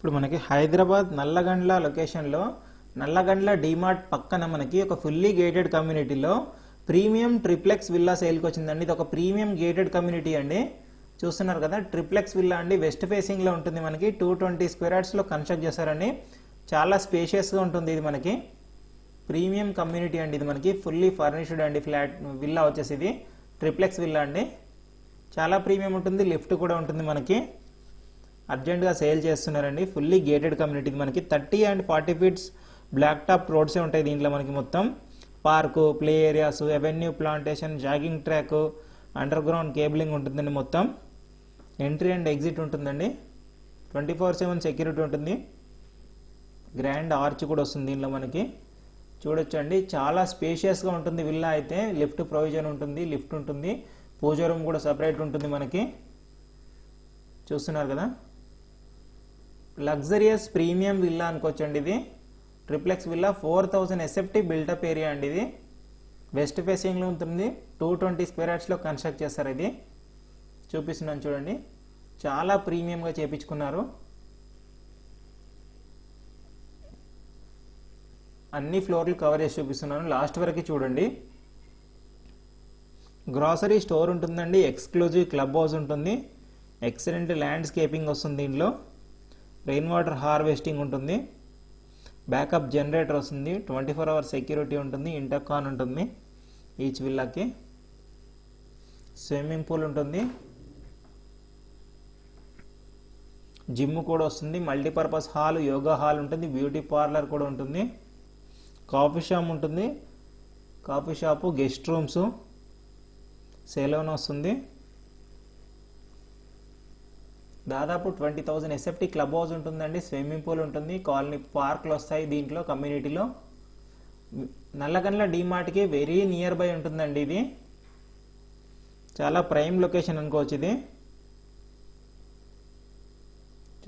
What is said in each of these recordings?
ఇప్పుడు మనకి హైదరాబాద్ నల్లగండ్ల లొకేషన్లో నల్లగండ్ల డీమార్ట్ పక్కన మనకి ఒక ఫుల్లీ గేటెడ్ కమ్యూనిటీలో ప్రీమియం ట్రిప్లెక్స్ విల్లా సేల్కి వచ్చిందండి. ఇది ఒక ప్రీమియం గేటెడ్ కమ్యూనిటీ అండి. చూస్తున్నారు కదా ట్రిప్లెక్స్ విల్లా అండి. వెస్ట్ ఫేసింగ్లో ఉంటుంది మనకి. టూ ట్వంటీ స్క్వేర్ యార్డ్స్లో కన్స్ట్రక్ట్ చేశారండి. చాలా స్పేషియస్గా ఉంటుంది ఇది మనకి. ప్రీమియం కమ్యూనిటీ అండి ఇది మనకి. ఫుల్లీ ఫర్నిష్డ్ అండి ఫ్లాట్ విల్లా వచ్చేసి ఇది. ట్రిప్లెక్స్ విల్లా అండి. చాలా ప్రీమియం ఉంటుంది. లిఫ్ట్ కూడా ఉంటుంది మనకి. అర్జెంటుగా సేల్ చేస్తున్నారండి. ఫుల్లీ గేటెడ్ కమ్యూనిటీ మనకి. Thirty and forty feets black top రోడ్సే ఉంటాయి దీంట్లో మనకి మొత్తం. Park play areas avenue plantation jogging track underground cabling ఉంటుందండి మొత్తం. ఎంట్రీ అండ్ ఎగ్జిట్ ఉంటుందండి. ట్వంటీ ఫోర్ సెవెన్ సెక్యూరిటీ ఉంటుంది. గ్రాండ్ ఆర్చ్ కూడా వస్తుంది దీనిలో మనకి. చూడొచ్చండి. చాలా స్పేషియస్గా ఉంటుంది విల్లా అయితే. లిఫ్ట్ ప్రొవిజన్ ఉంటుంది లిఫ్ట్ ఉంటుంది. పూజ రూమ్ కూడా సపరేట్ ఉంటుంది మనకి. చూస్తున్నారు కదా? లగ్జరియస్ ప్రీమియం విల్లా అనుకోవచ్చండి ఇది. Triplex villa four thousand SFT built up area అండి ఇది. వెస్ట్ ఫేసింగ్లో ఉంటుంది. టూ ట్వంటీ స్క్వేర్ యార్డ్స్లో కన్స్ట్రక్ట్ చేస్తారు ఇది. చూపిస్తున్నాను చూడండి. చాలా ప్రీమియంగా చేపించుకున్నారు. అన్ని ఫ్లోర్లు కవర్ చేసి చూపిస్తున్నాను. లాస్ట్ వరకు చూడండి. గ్రాసరీ స్టోర్ ఉంటుందండి. ఎక్స్క్లూజివ్ క్లబ్ హౌస్ ఉంటుంది. ఎక్సలెంట్ ల్యాండ్స్కేపింగ్ వస్తుంది దీంట్లో రెయిన్ వాటర్ హార్వెస్టింగ్ ఉంటుంది. బ్యాకప్ జనరేటర్ వస్తుంది. ట్వంటీ ఫోర్ అవర్స్ సెక్యూరిటీ ఉంటుంది. ఇంటర్కాన్ ఉంటుంది. ఈచ్ విల్లాకి స్విమ్మింగ్ పూల్ ఉంటుంది. జిమ్ కూడా వస్తుంది. మల్టీపర్పస్ హాల్ యోగా హాల్ ఉంటుంది. బ్యూటీ పార్లర్ కూడా ఉంటుంది. కాఫీ షాప్ ఉంటుంది. Coffee shop guest rooms salon వస్తుంది. దాదాపు twenty thousand SFT club house ఉంటుందండి స్విమ్మింగ్ పూల్ ఉంటుంది కాలనీ పార్క్లు వస్తాయి దీంట్లో కమ్యూనిటీలో. నల్లగండ్ల డీమార్ట్కి వెరీ నియర్ బై ఉంటుందండి ఇది. చాలా ప్రైమ్ లొకేషన్ అనుకోవచ్చు ఇది.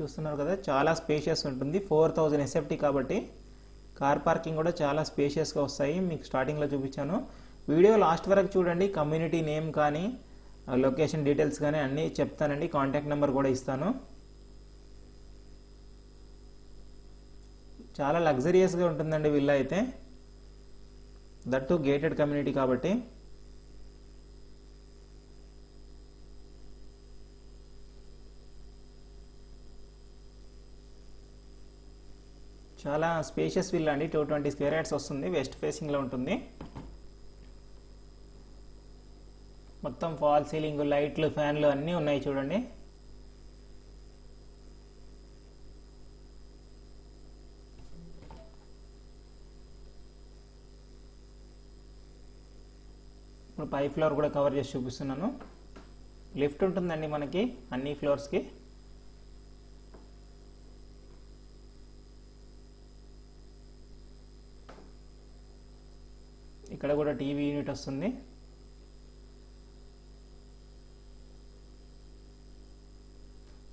చూస్తున్నారు కదా చాలా స్పేషియస్ ఉంటుంది. ఫోర్ థౌజండ్ ఎస్ఎఫ్టీ కాబట్టి కార్ పార్కింగ్ కూడా చాలా స్పేషియస్గా వస్తాయి. మీకు స్టార్టింగ్లో చూపించాను. వీడియో లాస్ట్ వరకు చూడండి కమ్యూనిటీ నేమ్ కానీ లొకేషన్ డీటెయిల్స్ కానీ అన్నీ చెప్తానండి. కాంటాక్ట్ నెంబర్ కూడా ఇస్తాను. చాలా లగ్జరియస్గా ఉంటుందండి విల్లా అయితే. దట్టు గేటెడ్ కమ్యూనిటీ కాబట్టి. చాలా స్పేషియస్ విల్లా అండి. టూ ట్వంటీ స్క్వేర్ యాడ్స్ వస్తుంది. వెస్ట్ ఫేసింగ్లో ఉంటుంది. మొత్తం ఫాల్ సీలింగ్ లైట్లు ఫ్యాన్లు అన్నీ ఉన్నాయి చూడండి. ఇప్పుడు పై ఫ్లోర్ కూడా కవర్ చేసి చూపిస్తున్నాను. లిఫ్ట్ ఉంటుందండి మనకి అన్ని ఫ్లోర్స్కి. ఇక్కడ కూడా టీవీ యూనిట్ వస్తుంది.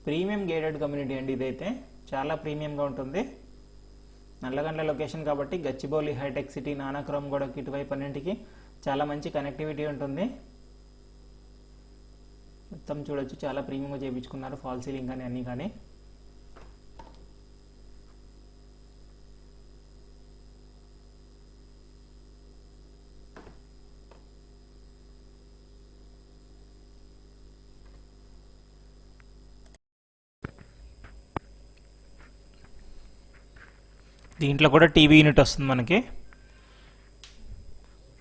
ప్రీమియం గేటెడ్ కమ్యూనిటీ అండి ఇదైతే. చాలా ప్రీమియంగా ఉంటుంది. నల్లగండ్ల లొకేషన్ కాబట్టి గచ్చిబౌలి హైటెక్ సిటీ నానాక్రమ్ కూడా ఇటువైపు అన్నింటికి చాలా మంచి కనెక్టివిటీ ఉంటుంది. మొత్తం చూడొచ్చు. చాలా ప్రీమియంగా చేయించుకున్నారు ఫాల్ సీలింగ్ కానీ అన్నీ కానీ. దీంట్లో కూడా టీవీ యూనిట్ వస్తుంది మనకి.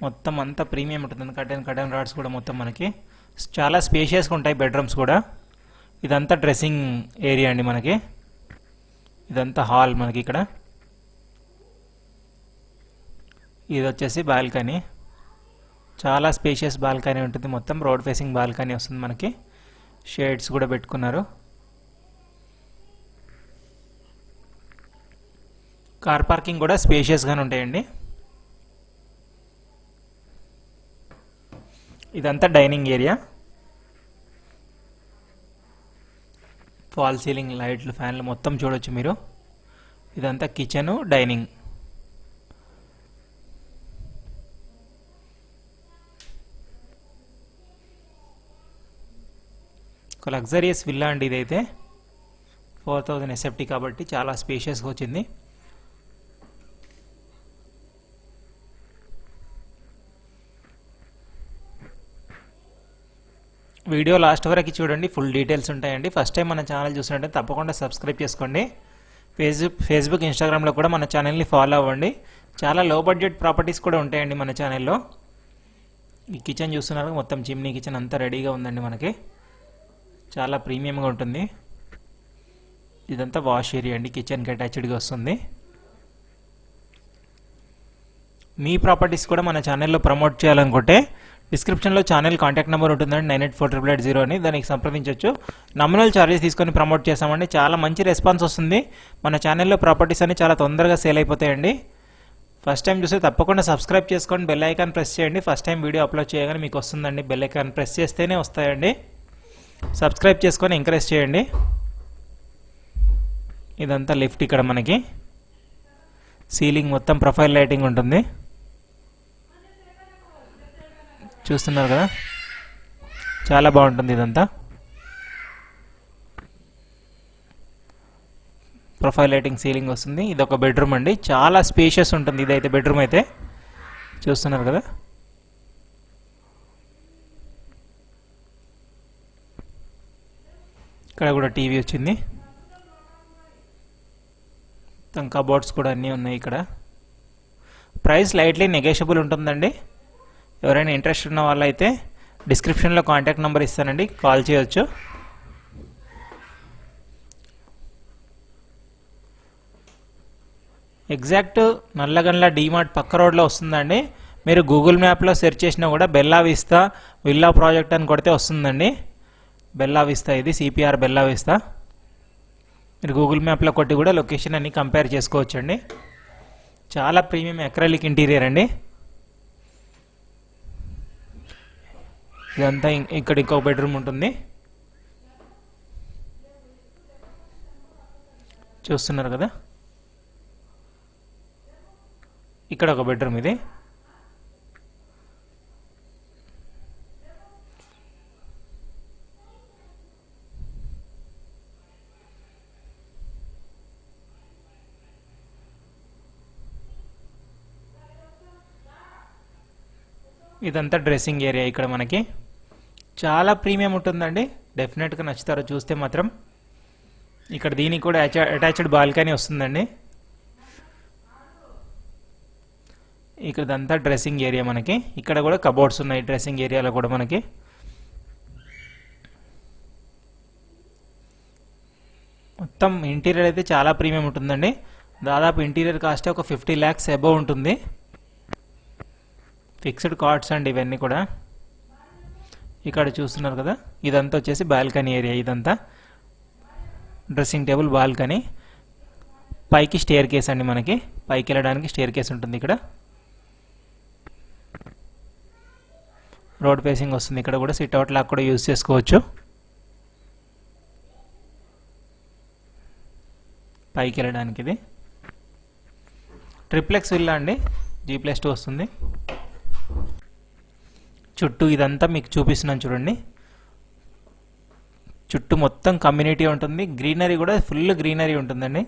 మొత్తం అంతా ప్రీమియం ఉంటుంది. కటన్ కటన్ రాడ్స్ కూడా మొత్తం మనకి. చాలా స్పేషియస్గా ఉంటాయి బెడ్రూమ్స్ కూడా. ఇదంతా డ్రెస్సింగ్ ఏరియా అండి మనకి. ఇదంతా హాల్ మనకి ఇక్కడ. ఇది వచ్చేసి బాల్కనీ. చాలా స్పేషియస్ బాల్కనీ ఉంటుంది. మొత్తం రోడ్ ఫేసింగ్ బాల్కనీ వస్తుంది మనకి. షేడ్స్ కూడా పెట్టుకున్నారు. కార్ పార్కింగ్ కూడా స్పేషియస్గానే ఉంటాయండి. ఇదంతా డైనింగ్ ఏరియా. ఫాల్ సీలింగ్ లైట్లు ఫ్యాన్లు మొత్తం చూడొచ్చు మీరు. ఇదంతా కిచెను డైనింగ్. ఒక లగ్జరియస్ విల్లా అండి ఇదైతే. ఫోర్ థౌజండ్ ఎస్ఎఫ్టీ కాబట్టి చాలా స్పేషియస్గా వచ్చింది. వీడియో లాస్ట్ వరకు చూడండి ఫుల్ డీటెయిల్స్ ఉంటాయండి. ఫస్ట్ టైం మన ఛానల్ చూసినట్టే తప్పకుండా సబ్స్క్రైబ్ చేసుకోండి. ఫేస్బుక్ ఫేస్బుక్ ఇన్స్టాగ్రామ్లో కూడా మన ఛానల్ని ఫాలో అవ్వండి. చాలా లో బడ్జెట్ ప్రాపర్టీస్ కూడా ఉంటాయండి మన ఛానల్లో ఈ కిచెన్ చూస్తున్నారు మొత్తం చిమ్నీ కిచెన్ అంతా రెడీగా ఉందండి మనకి. చాలా ప్రీమియంగా ఉంటుంది. ఇదంతా వాష్ ఏరియా అండి కిచెన్కి అటాచ్డ్గా వస్తుంది. మీ ప్రాపర్టీస్ కూడా మన ఛానల్లో ప్రమోట్ చేయాలనుకుంటే డిస్క్రిప్షన్లో ఛానల్ కాంటాక్ట్ నెంబర్ ఉంటుందండి nine eight four triple eight zero అని. దానికి సంప్రదించవచ్చు నమూనాలు ఛార్జెస్ తీసుకొని ప్రమోట్ చేస్తామండి చాలా మంచి రెస్పాన్స్ వస్తుంది. మన ఛానల్లో ప్రాపర్టీస్ అన్ని చాలా తొందరగా సేల్ అయిపోతాయండి. ఫస్ట్ టైం చూస్తే తప్పకుండా సబ్స్క్రైబ్ చేసుకోండి బెల్ ఐకాన్ ప్రెస్ చేయండి. ఫస్ట్ టైం వీడియో అప్లోడ్ చేయగానే మీకు వస్తుందండి. బెల్ ఐకాన్ ప్రెస్ చేస్తేనే వస్తాయండి. సబ్స్క్రైబ్ చేసుకొని ఎంకరేజ్ చేయండి. ఇదంతా లిఫ్ట్ ఇక్కడ మనకి. సీలింగ్ మొత్తం ప్రొఫైల్ లైటింగ్ ఉంటుంది. చూస్తున్నారు కదా? చాలా బాగుంటుంది ఇదంతా. ప్రొఫైల్ లైటింగ్ సీలింగ్ వస్తుంది. ఇది ఒక బెడ్రూమ్ అండి. చాలా స్పేషియస్ ఉంటుంది ఇదైతే బెడ్రూమ్ అయితే. చూస్తున్నారు కదా? ఇక్కడ కూడా టీవీ వచ్చింది. మొత్తం కబోర్డ్స్ కూడా అన్నీ ఉన్నాయి ఇక్కడ. ప్రైస్ లైట్లీ నెగోషియబుల్ ఉంటుందండి. ఎవరైనా ఇంట్రెస్ట్ ఉన్న వాళ్ళైతే డిస్క్రిప్షన్లో కాంటాక్ట్ నెంబర్ ఇస్తానండి. కాల్ చేయొచ్చు. ఎగ్జాక్ట్ నల్లగండ్ల డీమార్ట్ పక్క రోడ్లో వస్తుందండి. మీరు గూగుల్ మ్యాప్లో సెర్చ్ చేసినా కూడా బెల్లా విస్తా విల్లా ప్రాజెక్ట్ అని కొడితే వస్తుందండి. బెల్లా విస్తా ఇది సిపిఆర్ బెల్లా విస్తా. మీరు గూగుల్ మ్యాప్లో కొట్టి కూడా లొకేషన్ అన్ని కంపేర్ చేసుకోవచ్చండి. చాలా ప్రీమియం ఎక్రలిక్ ఇంటీరియర్ అండి. ఇదంతా ఇక్కడ ఇంకొక బెడ్రూమ్ ఉంటుంది. చూస్తున్నారు కదా? ఇక్కడ ఒక బెడ్రూమ్ ఇది. ఇదంతా డ్రెస్సింగ్ ఏరియా ఇక్కడ మనకి. చాలా ప్రీమియం ఉంటుందండి. డెఫినెట్గా నచ్చుతారో చూస్తే మాత్రం. ఇక్కడ దీనికి కూడా అటాచ్డ్ బాల్కనీ వస్తుందండి. ఇక్కడంతా డ్రెస్సింగ్ ఏరియా మనకి. ఇక్కడ కూడా కబోర్డ్స్ ఉన్నాయి డ్రెస్సింగ్ ఏరియాలో కూడా మనకి. మొత్తం ఇంటీరియర్ అయితే చాలా ప్రీమియం ఉంటుందండి. దాదాపు ఇంటీరియర్ కాస్ట్ ఒక ఫిఫ్టీ ల్యాక్స్ అబవ్ ఉంటుంది. ఫిక్స్డ్ కార్డ్స్ అండి ఇవన్నీ కూడా. ఇక్కడ చూస్తున్నారు కదా? ఇదంతా వచ్చేసి బాల్కనీ ఏరియా ఇదంతా. Dressing table balcony. పైకి స్టేర్ కేస్ అండి మనకి. పైకి వెళ్ళడానికి స్టేర్ కేస్ ఉంటుంది ఇక్కడ. రోడ్ ఫేసింగ్ వస్తుంది. ఇక్కడ కూడా సిట్ అవుట్ లాగా కూడా యూజ్ చేసుకోవచ్చు. పైకి వెళ్ళడానికి ఇది. ట్రిప్లెక్స్ విల్లా అండి. జీ ప్లస్ టూ వస్తుంది. చుట్టూ ఇదంతా మీకు చూపిస్తున్నాను చూడండి. చుట్టూ మొత్తం కమ్యూనిటీ ఉంటుంది. గ్రీనరీ కూడా ఫుల్ గ్రీనరీ ఉంటుందండి.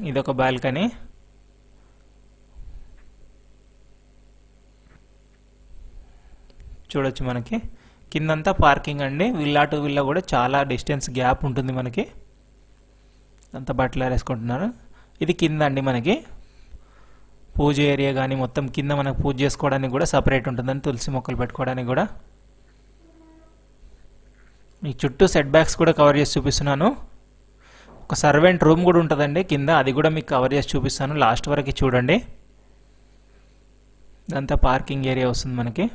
ఇదొక బాల్కనీ చూడొచ్చు మనకి. కిందంతా పార్కింగ్ అండి. విల్లా టు విల్లా కూడా చాలా డిస్టెన్స్ గ్యాప్ ఉంటుంది మనకి. అంతా బట్టలు వేసుకుంటున్నారు ఇది కింద అండి మనకి. పూజ ఏరియా కానీ మొత్తం కింద మనకు పూజ చేసుకోవడానికి కూడా సపరేట్ ఉంటుందని తులసి మొక్కలు పెట్టుకోవడానికి కూడా. ఈ చుట్టూ సెట్ బ్యాక్స్ కూడా కవర్ చేసి చూపిస్తున్నాను. ఒక సర్వెంట్ రూమ్ కూడా ఉంటుందండి కింద అది కూడా మీకు కవర్ చేసి చూపిస్తాను. లాస్ట్ వరకు చూడండి. ఇదంతా పార్కింగ్ ఏరియా వస్తుంది మనకి.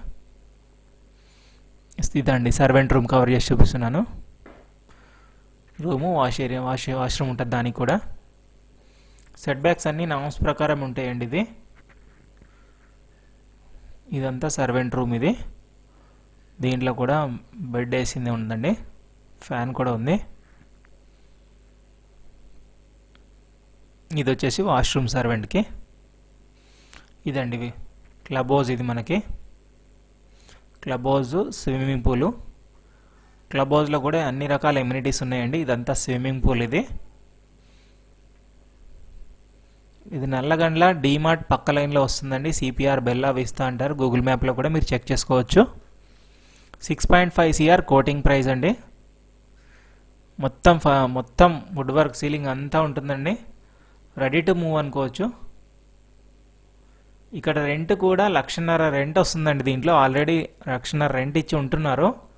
ఇదండి సర్వెంట్ రూమ్ కవర్ చేసి చూపిస్తున్నాను. Room wash area wash washroom ఉంటుంది దానికి కూడా. సెట్ బ్యాక్స్ అన్నీ నామ్స్ ప్రకారం ఉంటాయండి ఇది. ఇదంతా సర్వెంట్ రూమ్ ఇది. దీంట్లో కూడా బెడ్ వేసింది ఉందండి. ఫ్యాన్ కూడా ఉంది. ఇది వచ్చేసి వాష్రూమ్ సర్వెంట్కి ఇదండి ఇవి. క్లబ్ హౌస్ ఇది మనకి. Club house swimming pool club హౌస్లో కూడా అన్ని రకాల ఎమ్యూనిటీస్ ఉన్నాయండి. ఇదంతా స్విమ్మింగ్ పూల్ ఇది. ఇది నల్లగండ్ల డీమార్ట్ పక్క లైన్లో వస్తుందండి. సిపిఆర్ బెల్లా విస్తా అంటారు. గూగుల్ మ్యాప్లో కూడా మీరు చెక్ చేసుకోవచ్చు. Six point five CR quoting price అండి. మొత్తం ఫ- మొత్తం వుడ్ వర్క్ సీలింగ్ అంతా ఉంటుందండి. రెడీ టు మూవ్ అనుకోవచ్చు. ఇక్కడ రెంట్ కూడా లక్షన్నర రెంట్ వస్తుందండి దీంట్లో. ఆల్రెడీ లక్షన్నర రెంట్ ఇచ్చి ఉంటున్నారు.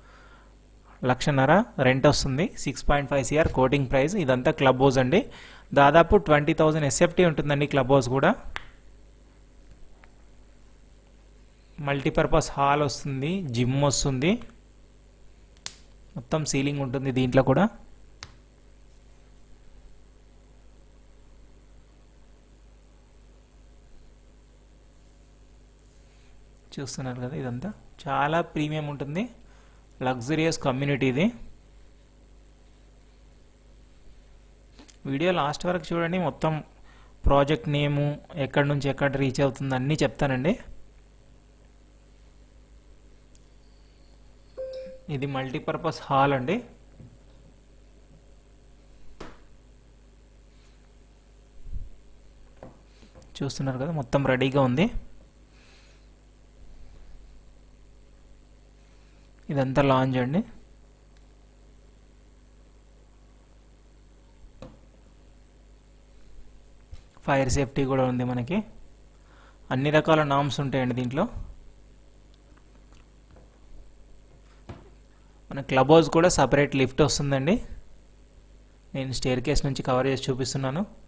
లక్షన్నర రెంట్ వస్తుంది. Six point five CR quoting price ఇదంతా క్లబ్ హౌస్ అండి. దాదాపు ట్వంటీ థౌజండ్ ఎస్ఎఫ్టీ ఉంటుందండి క్లబ్ హౌస్ కూడా. మల్టీపర్పస్ హాల్ వస్తుంది జిమ్ వస్తుంది. మొత్తం సీలింగ్ ఉంటుంది దీంట్లో కూడా. చూస్తున్నారు కదా ఇదంతా. చాలా ప్రీమియం ఉంటుంది. లగ్జరియస్ కమ్యూనిటీ ఇది వీడియో లాస్ట్ వరకు చూడండి. మొత్తం ప్రాజెక్ట్ నేము ఎక్కడి నుంచి ఎక్కడ రీచ్ అవుతుంది అన్నీ చెప్తానండి. ఇది మల్టీపర్పస్ హాల్ అండి. చూస్తున్నారు కదా మొత్తం రెడీగా ఉంది. ఇదంతా లాంచ్ అండి ఫైర్ సేఫ్టీ కూడా ఉంది మనకి. అన్ని రకాల నామ్స్ ఉంటాయండి దీంట్లో. మన క్లబ్ హౌస్ కూడా సపరేట్ లిఫ్ట్ వస్తుందండి. నేను స్టేర్ కేస్ నుంచి కవర్ చేసి చూపిస్తున్నాను.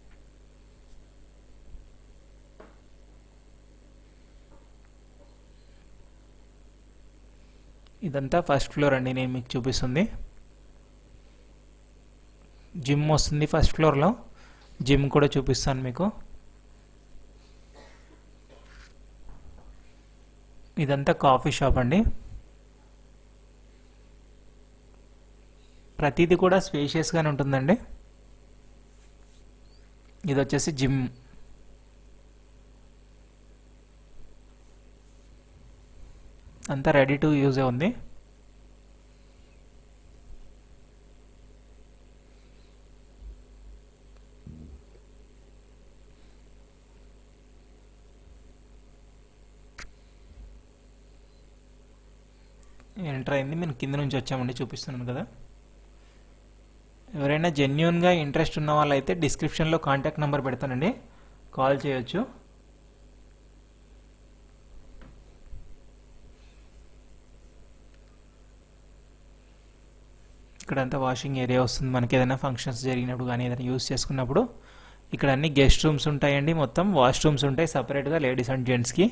ఇదంతా ఫస్ట్ ఫ్లోర్ అండి నేను మీకు చూపిస్తుంది. జిమ్ వస్తుంది ఫస్ట్ ఫ్లోర్లో జిమ్ కూడా చూపిస్తాను మీకు. ఇదంతా కాఫీ షాప్ అండి. ప్రతిదీ కూడా స్పేషియస్గానే ఉంటుందండి. ఇది వచ్చేసి జిమ్ అంతా రెడీ టు యూజే ఉంది? ఎంటర్ అయింది? మేము కింద నుంచి వచ్చామండి చూపిస్తున్నాను కదా. ఎవరైనా జెన్యున్గా ఇంట్రెస్ట్ ఉన్న వాళ్ళైతే డిస్క్రిప్షన్లో కాంటాక్ట్ నెంబర్ పెడతానండి. కాల్ చేయొచ్చు. ఇక్కడంతా వాషింగ్ ఏరియా వస్తుంది. మనకి ఏదైనా ఫంక్షన్స్ జరిగినప్పుడు కానీ ఏదైనా యూస్ చేసుకున్నప్పుడు ఇక్కడ అన్ని గెస్ట్ రూమ్స్ ఉంటాయండి మొత్తం. వాష్ రూమ్స్ ఉంటాయి సపరేట్గా లేడీస్ అండ్ జెంట్స్కి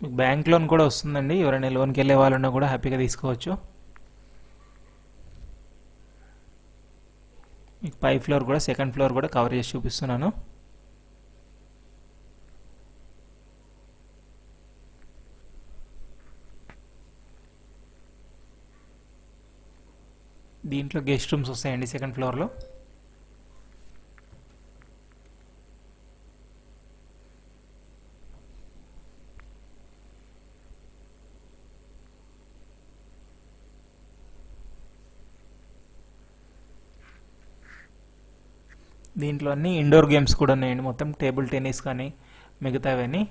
మీకు బ్యాంక్ లోన్ కూడా వస్తుందండి. ఎవరైనా లోన్కి వెళ్ళే వాళ్ళున్నా కూడా హ్యాపీగా తీసుకోవచ్చు. పై ఫ్లోర్ కూడా సెకండ్ ఫ్లోర్ కూడా కవర్ చేసి చూపిస్తున్నాను. దీంట్లో గెస్ట్ రూమ్స్ వస్తాయండి సెకండ్ ఫ్లోర్లో. దీంట్లో అన్ని ఇండోర్ గేమ్స్ కూడా ఉన్నాయండి. మొత్తం టేబుల్ టెన్నిస్ కానీ మిగతావన్నీ.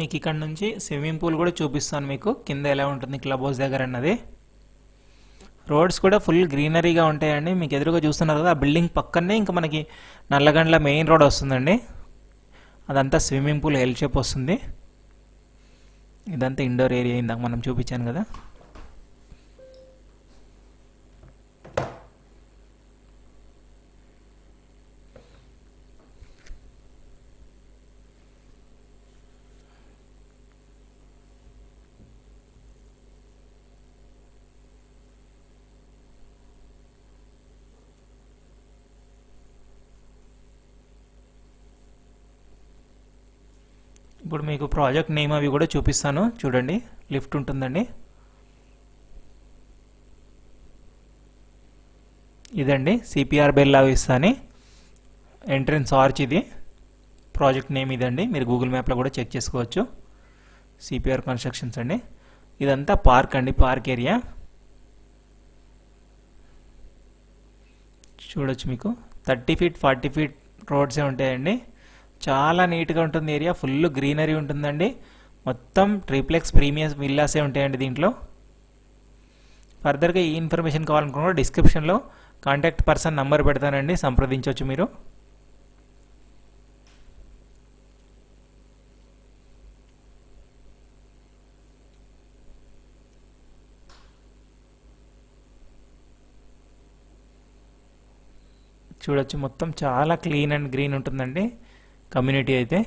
మీకు ఇక్కడ నుంచి స్విమ్మింగ్ పూల్ కూడా చూపిస్తాను మీకు. కింద ఎలా ఉంటుంది క్లబ్ హౌస్ దగ్గర అన్నది. రోడ్స్ కూడా ఫుల్ గ్రీనరీగా ఉంటాయండి. మీకు ఎదురుగా చూస్తున్నారు కదా ఆ బిల్డింగ్ పక్కనే ఇంకా మనకి నల్లగండ్ల మెయిన్ రోడ్ వస్తుందండి. అదంతా స్విమ్మింగ్ పూల్ ఎల్ షేప్ వస్తుంది. ఇదంతా ఇండోర్ ఏరియా ఇందాక మనం చూపించాను కదా. ఇప్పుడు మీకు ప్రాజెక్ట్ నేమ్ అవి కూడా చూపిస్తాను. చూడండి లిఫ్ట్ ఉంటుందండి. ఇదండి సిపిఆర్ బెల్లా అని ఎంట్రన్స్ ఆర్చ్ ఇది. ప్రాజెక్ట్ నేమ్ ఇదండి. మీరు గూగుల్ మ్యాప్లో కూడా చెక్ చేసుకోవచ్చు. సిపిఆర్ కన్స్ట్రక్షన్స్ అండి. ఇదంతా పార్క్ అండి పార్క్ ఏరియా చూడొచ్చు మీకు. థర్టీ ఫీట్ ఫార్టీ ఫీట్ రోడ్సే ఉంటాయండి. చాలా నీట్గా ఉంటుంది ఏరియా. ఫుల్ గ్రీనరీ ఉంటుందండి. మొత్తం ట్రిప్లెక్స్ ప్రీమియస్ విల్లాసే ఉంటాయండి దీంట్లో. ఫర్దర్గా ఈ ఇన్ఫర్మేషన్ కావాలనుకున్నా డిస్క్రిప్షన్లో కాంటాక్ట్ పర్సన్ నంబర్ పెడతానండి. సంప్రదించవచ్చు మీరు. చూడొచ్చు. మొత్తం చాలా క్లీన్ అండ్ గ్రీన్ ఉంటుందండి. కమ్యూనిటీ అయితే?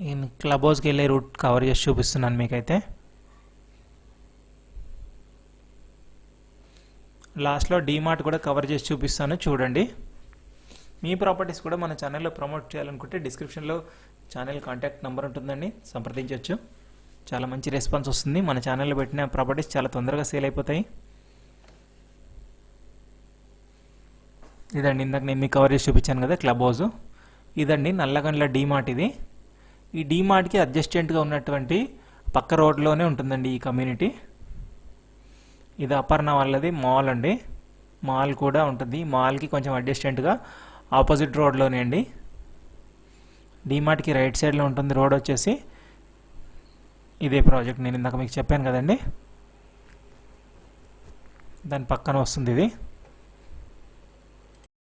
నేను క్లబ్ హౌస్కి వెళ్ళే రూట్ కవర్ చేసి చూపిస్తున్నాను మీకైతే. లాస్ట్లో డీమార్ట్ కూడా కవర్ చేసి చూపిస్తాను చూడండి. మీ ప్రాపర్టీస్ కూడా మన ఛానల్లో ప్రమోట్ చేయాలనుకుంటే డిస్క్రిప్షన్లో ఛానల్ కాంటాక్ట్ నెంబర్ ఉంటుందండి సంప్రదించవచ్చు చాలా మంచి రెస్పాన్స్ వస్తుంది. మన ఛానల్లో పెట్టిన ప్రాపర్టీస్ చాలా తొందరగా సేల్ అయిపోతాయి. ఇదండి ఇందాక నేను మీకు కవర్ చేసి చూపించాను కదా క్లబ్ హౌస్ ఇదండి నల్లగండ్ల డీమార్ట్ ఇది. ఈ డీమార్ట్కి అడ్జస్టెంట్గా ఉన్నటువంటి పక్క రోడ్లోనే ఉంటుందండి ఈ కమ్యూనిటీ ఇది అపర్ణ వాళ్ళది మాల్ అండి. మాల్ కూడా ఉంటుంది. మాల్కి కొంచెం అడ్జస్టెంట్గా ఆపోజిట్ రోడ్లోనే అండి. డీమార్ట్కి రైట్ సైడ్లో ఉంటుంది రోడ్ వచ్చేసి. ఇదే ప్రాజెక్ట్ నేను ఇందాక మీకు చెప్పాను కదండి. దాని పక్కన వస్తుంది ఇది.